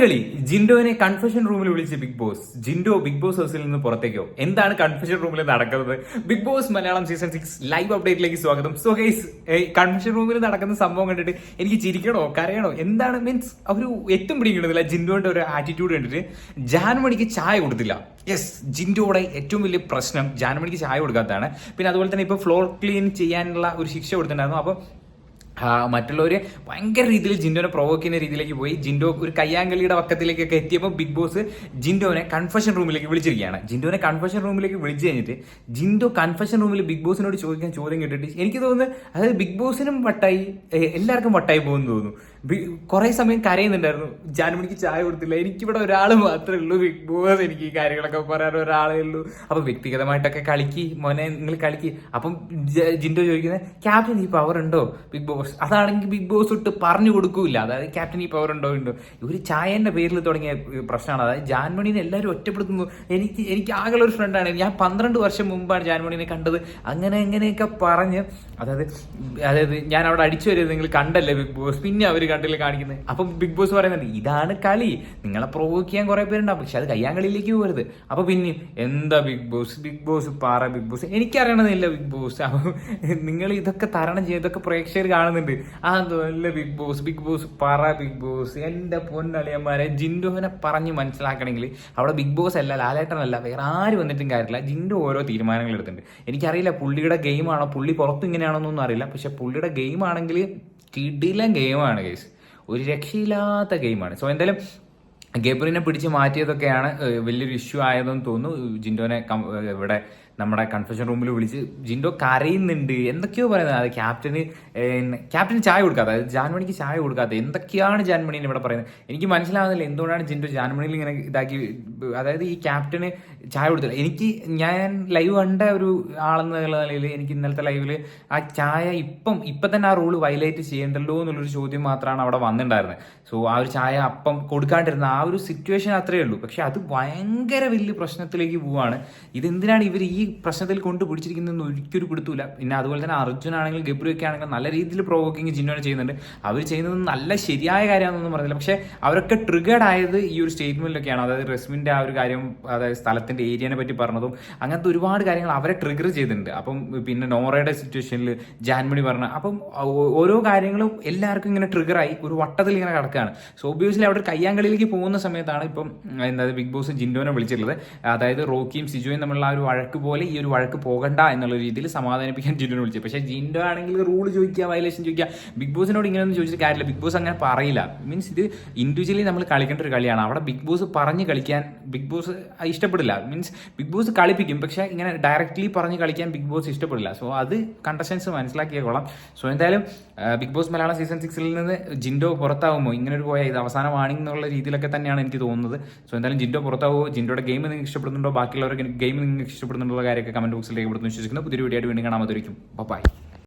കളി ജിൻഡോനെ കൺഫെഷൻ റൂമിൽ വിളിച്ച് Bigg Boss Jinto Bigg Boss ഹൗസിൽ നിന്ന് പുറത്തേക്കോ? എന്താണ് കൺഫെഷൻ റൂമിൽ നടക്കുന്നത്? Bigg Boss Malayalam season six live അപ്ഡേറ്റിലേക്ക് സ്വാഗതം. സോ ഗൈസ് കൺഫെഷൻ റൂമിൽ നടക്കുന്ന സംഭവം കണ്ടിട്ട് എനിക്ക് ചിരിക്കണോ? കരയണോ? എന്താണ് മീൻസ് ഒരു എത്തും പിടിക്കണതില്ല ജിൻഡോന്റെ ഒരു ആറ്റിറ്റ്യൂഡ് കണ്ടിട്ട് ജാൻമണിക്ക് ചായ കൊടുത്തില്ല. യെസ് ജിൻഡോയുടെ ഏറ്റവും വലിയ പ്രശ്നം ജാൻമണിക്ക് ചായ കൊടുക്കാത്തതാണ്. പിന്നെ അതുപോലെ തന്നെ ഇപ്പോൾ ഫ്ലോർ ക്ലീൻ ചെയ്യാനുള്ള ഒരു ശിക്ഷ കൊടുത്തിട്ടുണ്ടായിരുന്നു. അപ്പോൾ ആ, മറ്റുള്ളവര് ഭയങ്കര രീതിയിൽ ജിൻഡോനെ പ്രൊവോക്ക് ചെയ്യുന്ന രീതിയിലേക്ക് പോയി. ജിൻഡോ ഒരു കയ്യാങ്കളിയുടെ പക്കത്തിലേക്കൊക്കെ എത്തിയപ്പോൾ ബിഗ് ബോസ് ജിൻഡോനെ കൺഫഷൻ റൂമിലേക്ക് വിളിച്ചിരിക്കുകയാണ്. ജിൻഡോനെ കൺഫഷൻ റൂമിലേക്ക് വിളിച്ചു കഴിഞ്ഞിട്ട് ജിൻഡോ കൺഫഷൻ റൂമിൽ ബിഗ് ബോസിനോട് ചോദിക്കാൻ ചോദ്യം കേട്ടിട്ട് എനിക്ക് തോന്നുന്നത് അതായത് ബിഗ് ബോസിനും വട്ടായി എല്ലാവർക്കും വട്ടായി പോകുമെന്ന് തോന്നുന്നു. കുറേ സമയം കരയുന്നുണ്ടായിരുന്നു. ജാനുമണിക്ക് ചായ കൊടുത്തില്ല. എനിക്കിവിടെ ഒരാൾ മാത്രമേ ഉള്ളൂ. ബിഗ് ബോസ് എനിക്ക് ഈ കാര്യങ്ങളൊക്കെ പറയാൻ ഒരാളേ ഉള്ളൂ. അപ്പൊ വ്യക്തിഗതമായിട്ടൊക്കെ കളിക്ക്. മോനെ നിങ്ങൾ കളിക്ക്. അപ്പം ജിൻഡോ ചോദിക്കുന്നത് ക്യാപ്റ്റൻ ഈ പവർ ഉണ്ടോ? Bigg Boss. അതാണെങ്കിൽ ബിഗ് ബോസ് ഇട്ട് പറഞ്ഞു കൊടുക്കൂല അതായത് ക്യാപ്റ്റൻ ഈ പവർ ഉണ്ടോ ഉണ്ടോ ഒരു ചായന്റെ പേരിൽ തുടങ്ങിയ പ്രശ്നമാണ്. അതായത് ജാൻമണിനെ എല്ലാവരും ഒറ്റപ്പെടുത്തുന്നു. എനിക്ക് എനിക്ക് ആകെ ഒരു ഫ്രണ്ടാണ് ഞാൻ പന്ത്രണ്ട് വർഷം മുമ്പാണ് ജാൻമണിനെ കണ്ടത്. അങ്ങനെ എങ്ങനെയൊക്കെ പറഞ്ഞ് അതായത് അതായത് ഞാൻ അവിടെ അടിച്ചു വരുന്നത് നിങ്ങൾ കണ്ടല്ലേ ബിഗ് ബോസ്? പിന്നെ അവർ കണ്ടില്ല കാണിക്കുന്നത് അപ്പം ബിഗ് ബോസ് പറയുന്നത് ഇതാണ് കളി. നിങ്ങളെ പ്രൊവോക്ക് ചെയ്യാൻ കുറെ പേരുണ്ടാവും. പക്ഷെ അത് കയ്യാങ്കളിയിലേക്ക് പോകരുത്. അപ്പൊ പിന്നെ എന്താ ബിഗ് ബോസ് ബിഗ് ബോസ് പാറ ബിഗ് ബോസ് എനിക്കറിയണമെന്നില്ല ബിഗ് ബോസ് അപ്പം നിങ്ങൾ ഇതൊക്കെ തരണം ചെയ്ത് ഇതൊക്കെ പ്രേക്ഷകർ കാണുന്നുണ്ട്. ആ നല്ല ബിഗ് ബോസ് ബിഗ് ബോസ് പാറ ബിഗ് ബോസ് എന്റെ പൊന്നളിയന്മാരെ ജിൻഡോനെ പറഞ്ഞ് മനസ്സിലാക്കണമെങ്കിൽ അവിടെ ബിഗ് ബോസ് അല്ല ലാലേട്ടനല്ല വേറെ ആര് വന്നിട്ടും കാര്യമില്ല. ജിൻഡോ ഓരോ തീരുമാനങ്ങൾ എടുത്തിട്ടുണ്ട്. എനിക്കറിയില്ല പുള്ളിയുടെ ഗെയിമാണോ പുള്ളി പുറത്ത് ഇങ്ങനെയാണോ എന്നൊന്നും അറിയില്ല. പക്ഷെ പുള്ളിയുടെ ഗെയിം കിടിലൻ ഗെയിമാണ് കേസ് ഒരു രക്ഷയില്ലാത്ത ഗെയിമാണ്. സോ എന്തായാലും ഗബ്രിനെ പിടിച്ച് മാറ്റിയതൊക്കെയാണ് വലിയൊരു ഇഷ്യൂ ആയതെന്ന് തോന്നുന്നു. ജിൻഡോനെ ഇവിടെ നമ്മുടെ കൺഫെഷൻ റൂമിൽ വിളിച്ച് ജിൻഡോ കരയുന്നുണ്ട്. എന്തൊക്കെയോ പറയുന്നത്. അത് ക്യാപ്റ്റന് ക്യാപ്റ്റന് ചായ കൊടുക്കാത്ത അതായത് ജാൻമണിക്ക് ചായ കൊടുക്കാത്ത എന്തൊക്കെയാണ് ജാൻമണിന് ഇവിടെ പറയുന്നത്? എനിക്ക് മനസ്സിലാകുന്നില്ല എന്തുകൊണ്ടാണ് ജിൻഡോ ജാൻമണിയിൽ ഇങ്ങനെ ഇതാക്കി അതായത് ഈ ക്യാപ്റ്റന് ചായ കൊടുത്തില്ല എനിക്ക് ഞാൻ ലൈവ് കണ്ട ഒരു ആളെന്നുള്ള നിലയിൽ എനിക്ക് ഇന്നലത്തെ ലൈവിൽ ആ ചായ ഇപ്പം ഇപ്പം തന്നെ ആ റൂൾ വയലേറ്റ് ചെയ്യേണ്ടല്ലോ എന്നുള്ളൊരു ചോദ്യം മാത്രമാണ് അവിടെ വന്നിട്ടുണ്ടായിരുന്നത് സോ ആ ഒരു ചായ അപ്പം കൊടുക്കാണ്ടിരുന്ന ആ ഒരു സിറ്റുവേഷൻ അത്രയേ ഉള്ളൂ. പക്ഷെ അത് ഭയങ്കര വലിയ പ്രശ്നത്തിലേക്ക് പോവാണ്. ഇതെന്തിനാണ് ഇവർ ഈ പ്രശ്നത്തിൽ കൊണ്ട് പിടിച്ചിരിക്കുന്നതെന്ന് ഒരിക്കലും പിടുത്തൂല പിന്നെ അതുപോലെ തന്നെ അർജുൻ ആണെങ്കിലും ഗബ്രിയൊക്കെ ആണെങ്കിലും നല്ല രീതിയിൽ പ്രൊവോക്കിങ് ജിന്നോനെ ചെയ്യുന്നുണ്ട്. അവർ ചെയ്യുന്നത് നല്ല ശരിയായ കാര്യമാണെന്നൊന്നും പറഞ്ഞില്ല. പക്ഷേ അവരൊക്കെ ട്രിഗേഡ് ആയത് ഈ ഒരു സ്റ്റേറ്റ്മെന്റിലൊക്കെയാണ് അതായത് റെസ്മിന്റെ ആ ഒരു കാര്യം അതായത് സ്ഥലത്തിന്റെ ഏരിയനെ പറ്റി പറഞ്ഞതും അങ്ങനത്തെ ഒരുപാട് കാര്യങ്ങൾ അവരെ ട്രിഗർ ചെയ്തിട്ടുണ്ട്. അപ്പം പിന്നെ നോറയുടെ സിറ്റുവേഷനിൽ ജാൻമണി പറഞ്ഞ അപ്പം ഓരോ കാര്യങ്ങളും എല്ലാവർക്കും ഇങ്ങനെ ട്രിഗറായി ഒരു വട്ടത്തിൽ ഇങ്ങനെ കിടക്കുകയാണ് സോ ഒബിയസ്ലി അവിടെ കയ്യാങ്കളിയിലേക്ക് പോകുന്ന സമയത്താണ് ഇപ്പം എന്താ ബിഗ് ബോസ് ജിൻഡോനെ വിളിച്ചിട്ടുള്ളത്. അതായത് റോക്കിയും സിജോയും തമ്മിലുള്ള ആ ഒരു വഴക്ക് പോലെ ഈ ഒരു വഴക്ക് പോകണ്ട എന്നുള്ള രീതിയിൽ സമാധാനിപ്പിക്കാൻ ജിൻഡോനെ വിളിച്ചത് പക്ഷേ ജിൻഡോ ആണെങ്കിൽ റൂൾ ചോദിക്കുക വയലേഷൻ ചോദിക്കുക. ബിഗ് ബോസിനോട് ഇങ്ങനെയൊന്നും ചോദിച്ചിട്ട് കാര്യമില്ല. ബിഗ് ബോസ് അങ്ങനെ പറയില്ല. മീൻസ് ഇത് ഇൻഡിവിജ്വലി നമ്മൾ കളിക്കേണ്ട ഒരു കളിയാണ്. അവിടെ ബിഗ് ബോസ് പറഞ്ഞ് കളിക്കാൻ ബിഗ് ബോസ് ഇഷ്ടപ്പെടില്ല. മീൻസ് ബിഗ് ബോസ് കളിപ്പിക്കും പക്ഷേ ഇങ്ങനെ ഡയറക്റ്റ്ലി പറഞ്ഞ് കളിക്കാൻ ബിഗ് ബോസ് ഇഷ്ടപ്പെടില്ല. സോ അത് കണ്ടസ്റ്റൻസ് മനസ്സിലാക്കിയേക്കോളാം സോ എന്തായാലും ബിഗ് ബോസ് മലയാളം സീസൺ സിക്സിൽ നിന്ന് ജിൻഡോ പുറത്താവുമോ? ഇങ്ങനെ ഒരു പോയ ഇത് അവസാന വാണിംഗ് എന്നുള്ള രീതിയിലൊക്കെ തന്നെയാണ് എനിക്ക് തോന്നുന്നത്. സോ എന്തായാലും ജിൻഡോ പുറത്താവുമോ? ജിൻഡോയുടെ ഗെയിം നിങ്ങൾക്ക് ഇഷ്ടപ്പെടുന്നുണ്ടോ? ബാക്കിയുള്ളവർക്ക് ഗെയിം നിങ്ങൾക്ക് ഇഷ്ടപ്പെടുന്നുണ്ടോ? കാര്യമൊക്കെ കമന്റ് ബോക്സിലേക്ക് ഇവിടുന്ന് വിശ്വസിക്കുന്നു പുതിയൊരു വീഡിയോ ആയിട്ട് വീണ്ടും കാണാൻ മതിരിക്കും ബൈ